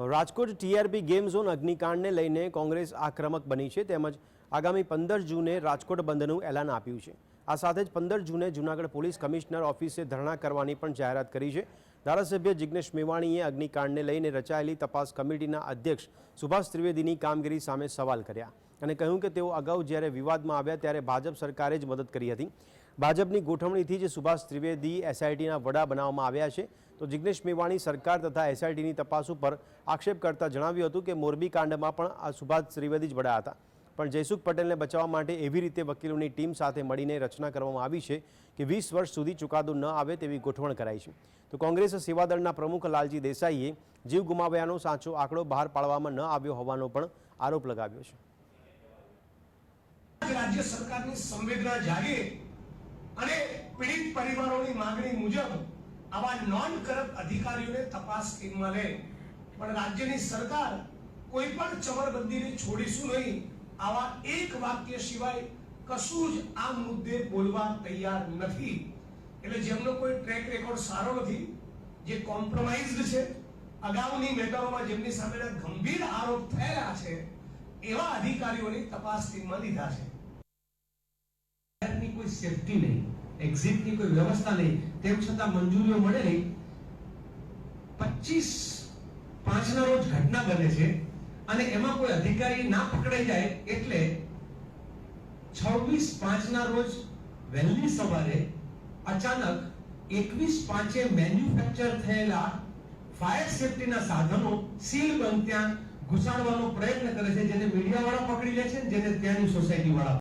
Rajkot TRP game zone અગ્નિકાંડને લઈને કોંગ્રેસ આક્રમક બની છે તેમજ આગામી પંદર જૂને રાજકોટ બંધનું એલાન આપ્યું છે. આ સાથે જ પંદર જૂને જૂનાગઢ પોલીસ કમિશનર ઓફિસે ધરણા કરવાની પણ જાહેરાત કરી છે. ધારાસભ્ય જિગ્નેશ મેવાણીએ અગ્નિકાંડને લઈને રચાયેલી તપાસ કમિટીના અધ્યક્ષ સુભાષ ત્રિવેદીની કામગીરી સામે સવાલ કર્યા અને કહ્યું કે તેઓ અગાઉ જ્યારે વિવાદમાં આવ્યા ત્યારે ભાજપ સરકારે જ મદદ કરી હતી. ભાજપની ગોઠવણીથી જ સુભાષ ત્રિવેદી એસઆઈટીના વડા બનાવવામાં આવ્યા છે. તો જિગ્નેશ મેવાણી સરકાર તથા એસઆઈટીની તપાસ ઉપર આક્ષેપ કરતા જણાવ્યું હતું કે મોરબી કાંડમાં પણ આ સુભાષ ત્રિવેદી જ વડા હતા. પણ જયસુખ પટેલને બચાવવા માટે એવી રીતે વકીલોની ટીમ સાથે મળીને રચના કરવામાં આવી છે કે વીસ વર્ષ સુધી ચુકાદો ન આવે તેવી ગોઠવણ કરાઈ છે. તો કોંગ્રેસ સેવાદળના પ્રમુખ લાલજી દેસાઈએ જીવ ગુમાવ્યાનો સાચો આંકડો બહાર પાડવામાં ન આવ્યો હોવાનો પણ આરોપ લગાવ્યો છે. રાજ્ય સરકારની સંવેદના જાગે અને પીડિત પરિવારોની માંગણી મુજબ આવા નોન કરપ્ટ અધિકારીઓને તપાસ ટીમમાં લે. પણ રાજ્યની સરકાર કોઈ પણ ચમરબંધીને છોડીશું નહીં. આવા એક વાક્ય સિવાય કશું જ આ મુદ્દે બોલવા તૈયાર નથી. એટલે જેમનો કોઈ ટ્રેક રેકોર્ડ સારો નથી, જે કોમ્પ્રોમાઇઝડ છે, અગાઉની મેટરોમાં જેમની સામેના ગંભીર આરોપ થયેલા છે, એવા અધિકારીઓની તપાસ ટીમમાં લીધા છે. કોઈ સેફટી નહીં. એક્ઝિટની કોઈ વ્યવસ્થા નહીં. તેમ છતાં મંજૂરીઓ મળેલી પચીસ પાંચના રોજ ઘટના બને છે અને એમાં કોઈ અધિકારી ના પકડાઈ જાય એટલે છવ્વીસ પાંચના રોજ વહેલી સવારે અચાનક એકવીસ પાંચે મેન્યુફેક્ચર થયેલા ફાયર સેફટીના સાધનો સીલ બંધ ત્યાં ઘુસાડવાનો પ્રયત્ન કરે છે, જેને મીડિયા વાળા પકડી લે છે જેને ત્યાંની સોસાયટી વાળા